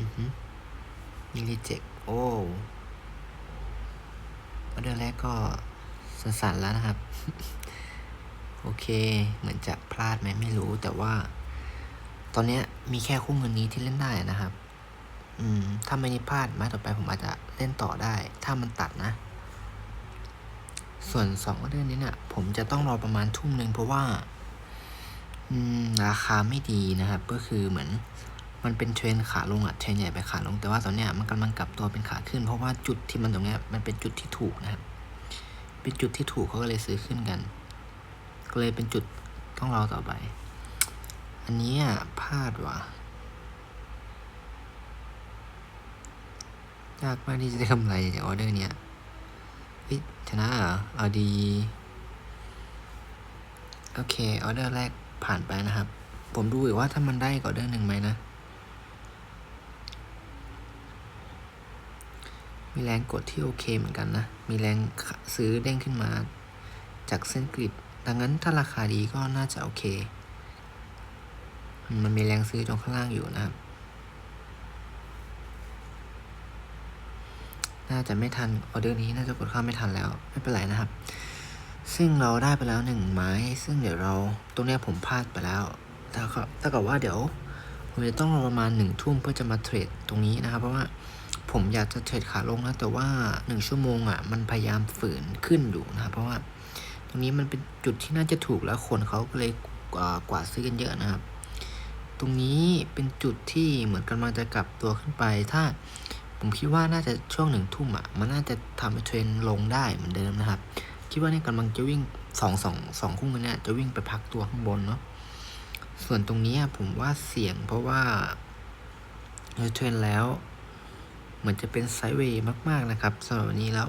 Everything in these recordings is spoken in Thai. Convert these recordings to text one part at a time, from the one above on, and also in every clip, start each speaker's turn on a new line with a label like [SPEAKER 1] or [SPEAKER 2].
[SPEAKER 1] อือฮึมีรีเจ็คโอ้ออเดอร์แรกก็สั่นๆแล้วนะครับ โอเค เหมือนจะพลาดไหมไม่รู้แต่ว่า ตอนนี้มีแค่คู่เงินนี้ที่เล่นได้นะครับ อืม ถ้าไม่ได้พลาดมาต่อไปผมอาจจะเล่นต่อได้ ถ้ามันตัดนะ ส่วนสองออเดอร์นี้เนี่ยผมจะต้องรอประมาณทุ่มหนึ่งเพราะว่า อืม ราคาไม่ดีนะครับ ก็คือเหมือน มันเป็นเทรนขาลงอะเทรนใหญ่ไปขาลงแต่ว่าตอนเนี้ยมันกำลังกลับตัวเป็นขาขึ้น เพราะว่าจุดที่มันตรงเนี้ยมันเป็นจุดที่ถูกนะครับเป็นจุดที่ถูกเขาก็เลยซื้อขึ้นกัน ก็เลยเป็นจุดต้องรอต่อไป อันนี้อะพลาดว่ะยากมากที่จะได้กำไรจากออเดอร์เนี้ยเฮ้ยชนะเหรอเอาดี โอเค ออเดอร์แรกผ่านไปนะครับ ผมดูอีกว่าถ้ามันได้กออเดอร์หนึ่งไหมนะ มีแรงกดที่โอเคเหมือนกันนะ มีแรงซื้อเด้งขึ้นมา จากเส้นกริดดังนั้นถ้าราคาดีก็น่าจะโอเค มันมีแรงซื้อตรงข้างล่างอยู่นะครับ น่าจะไม่ทันออเดอร์นี้น่าจะกดเข้าไม่ทันแล้ว ไม่เป็นไรนะครับ ซึ่งเราได้ไปแล้วหนึ่งไม้ ซึ่งเดี๋ยวเราตรงนี้ผมพลาดไปแล้วถ้ากับถ้ากับว่าเดี๋ยวผมจะต้องรอประมาณหนึ่งทุ่มเพื่อจะมาเทรดตรงนี้นะครับ เพราะว่า ผมอยากจะเทรดขาลงนะแต่ว่าหนึ่งชั่วโมงอะมันพยายามฝืนขึ้นอยู่นะครับเพราะว่าตรงนี้มันเป็นจุดที่น่าจะถูกแล้วคนเขาก็เลยกวาดซื้อกันเยอะนะครับ ตรงนี้เป็นจุดที่เหมือนกำลังจะกลับตัวขึ้นไป ถ้าผมคิดว่าน่าจะช่วงหนึ่งทุ่มอะมันน่าจะทำให้เทรนลงได้เหมือนเดิมนะครับ คิดว่าเนี่ยกำลังจะวิ่งสองสองสองคู่กันเนี่ยจะวิ่งไปพักตัวข้างบนเนาะส่วนตรงนี้ผมว่าเสี่ยงเพราะว่าเทรนแล้ว เหมือนจะเป็นไซด์เวย์มากๆนะครับสำหรับวันนี้แล้ว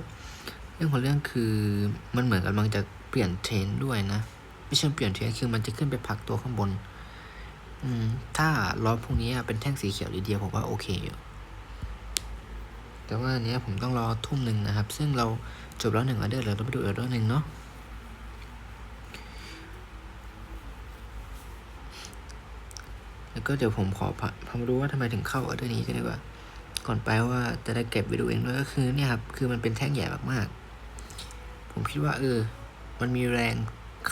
[SPEAKER 1] เรื่องของเรื่องคือมันเหมือนกำลังจะเปลี่ยนเทรนด้วยนะไม่ใช่เปลี่ยนเทรนคือมันจะขึ้นไปพักตัวข้างบน อืม ถ้าล้อพวกนี้เป็นแท่งสีเขียวดีเดียวผมว่าโอเคอยู่แต่ว่าเนี้ยผมต้องรอทุ่มหนึ่งนะครับ ซึ่งเราจบแล้วหนึ่งออเดอร์เราต้องไปดูออเดอร์หนึ่งเนาะแล้วก็เดี๋ยวผมขอพาพามาดูว่าทำไมถึงเข้าออเดอร์นี้กันดีกว่า ก่อนไปว่าจะได้เก็บไปดูเองด้วยก็คือเนี่ยครับคือมันเป็นแท่งใหญ่มากๆ ผมคิดว่าเออ มันมีแรง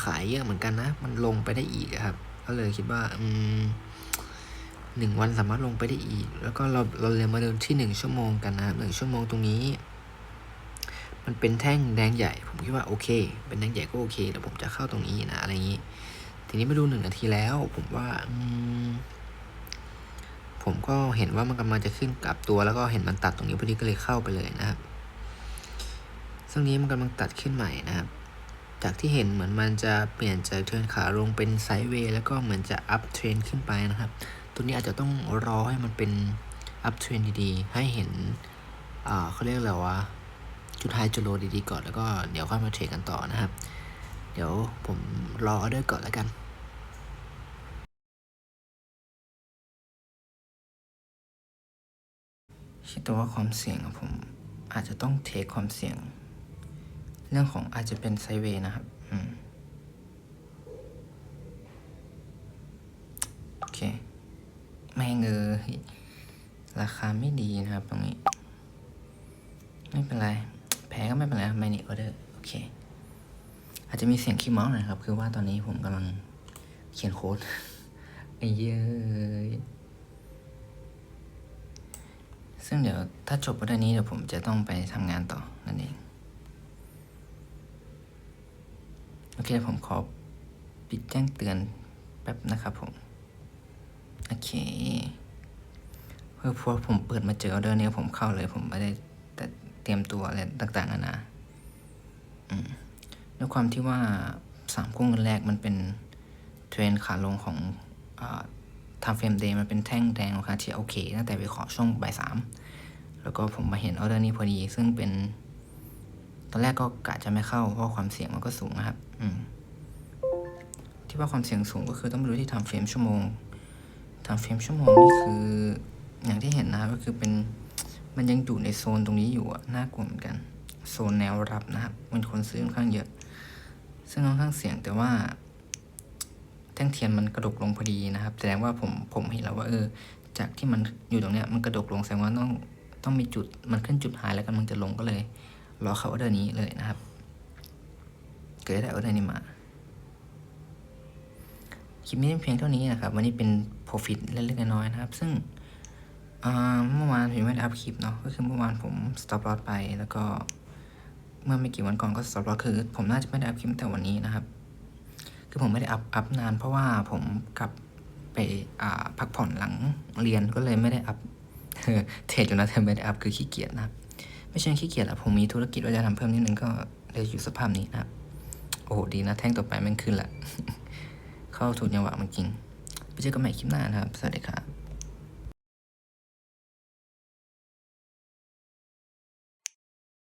[SPEAKER 1] ขายเยอะเหมือนกันนะ มันลงไปได้อีกครับ ก็เลยคิดว่าอืมหนึ่งวันสามารถลงไปได้อีก แล้วก็เราเราเลยมาเดินที่หนึ่งชั่วโมงกันนะครับหนึ่งชั่วโมงตรงนี้ มันเป็นแท่งแดงใหญ่ ผมคิดว่าโอเค เป็นแดงใหญ่ก็โอเคเดี๋ยวผมจะเข้าตรงนี้นะอะไรอย่างนี้ ทีนี้มาดูหนึ่งนาทีแล้ว ผมว่าอืม ผมก็เห็นว่ามันกำลังจะขึ้นกลับตัว แล้วก็เห็นมันตัดตรงนี้พอดีก็เลยเข้าไปเลยนะครับซึ่งนี้มันกำลังตัดขึ้นใหม่นะครับ จากที่เห็นเหมือนมันจะเปลี่ยนจากเทรนขาลงเป็นไซด์เวย์แล้วก็เหมือนจะอัพเทรนขึ้นไปนะครับ ตัวนี้อาจจะต้องรอให้มันเป็นอัพเทรนดีๆ ให้เห็นเขาเรียกอะไรวะจุดไฮจุดโลดีๆก่อนแล้วก็เดี๋ยวค่อยมาเทรดกันต่อนะครับ เดี๋ยวผมรอออเดอร์ก่อนแล้วกัน คิดแต่ว่าความเสี่ยงอะผมอาจจะต้องเทคความเสี่ยง เรื่องของอาจจะเป็นไซเวย์นะครับอืมโอเค ไม่เงยราคาไม่ดีนะครับตรงนี้ ไม่เป็นไร แพ้ก็ไม่เป็นไรไม่นี่ออเดอร์โอเค อาจจะมีเสียงคีย์เมาส์หน่อยครับ คือว่าตอนนี้ผมกำลังเขียนโค้ดไอ้เย้ย ซึ่งเดี๋ยวถ้าจบประเด็นนี้เดี๋ยวผมจะต้องไปทำงานต่อนั่นเอง โอเคผมขอปิดแจ้งเตือนแป๊บนะครับผม โอเคเพื่อพอผมเปิดมาเจอออเดอร์นี้ผมเข้าเลย ผมไม่ได้แต่เตรียมตัวอะไรต่างๆนานาด้วยความที่ว่าสามกุ้งเงินแรกมันเป็นเทรนขาลงของอ่า ทำเฟรมเดย์มันเป็นแท่งแดงราคาที่โอเคตั้งแต่ไปขอช่วงบ่ายสามแล้วก็ผมมาเห็นออเดอร์นี้พอดี ซึ่งเป็น ตอนแรกก็กะจะไม่เข้าเพราะความเสี่ยงมันก็สูงนะครับ อืม ที่ว่าความเสี่ยงสูงก็คือต้องไปดูที่ทำเฟรมชั่วโมงทำเฟรมชั่วโมงนี่คือ อย่างที่เห็นนะครับก็คือเป็นมันยังอยู่ในโซนตรงนี้อยู่อะน่ากลัวเหมือนกัน โซนแนวรับนะครับมันคนซื้อค่อนข้างเยอะ ซึ่งค่อนข้างเสี่ยงแต่ว่า ท่งเทียนมันกระดกลงพอดีนะครับ แสดงว่าผมผมเห็นแล้วว่าเออ จากที่มันอยู่ตรงเนี้ยมันกระดกลงแสดงว่าต้องต้องมีจุดมันขึ้นจุดหายแล้วกำลังจะลงก็เลยรอเขาออเดอร์นี้เลยนะครับ เกิดได้ออเดอร์นี้มาคลิปนี้เพียงเท่านี้นะครับ วันนี้เป็น profit เล็กๆน้อยๆนะครับ ซึ่งเมื่อวานผมไม่ได้อัพคลิปเนาะก็คือเมื่อวานผม stop loss ไปแล้วก็เมื่อไม่กี่วันก่อนก็ stop loss คือ ผมน่าจะไม่ได้อัพคลิปแต่วันนี้นะครับ คือผมไม่ได้อัพอัพนานเพราะว่าผมกลับไปอ่าพักผ่อนหลังเรียนก็เลยไม่ได้อัพเทรดอยู่นะแต่ไม่ได้อัพคือขี้เกียจนะครับ ไม่ใช่ขี้เกียจอะผมมีธุรกิจว่าจะทำเพิ่มนิดนึงก็เลยอยู่สภาพนี้นะครับโอ้โหดีนะ แท่งต่อไปมันขึ้นละ เข้าถูกจังหวะมันจริงไปเจอกันใหม่คลิปหน้านะครับ สวัสดีครับ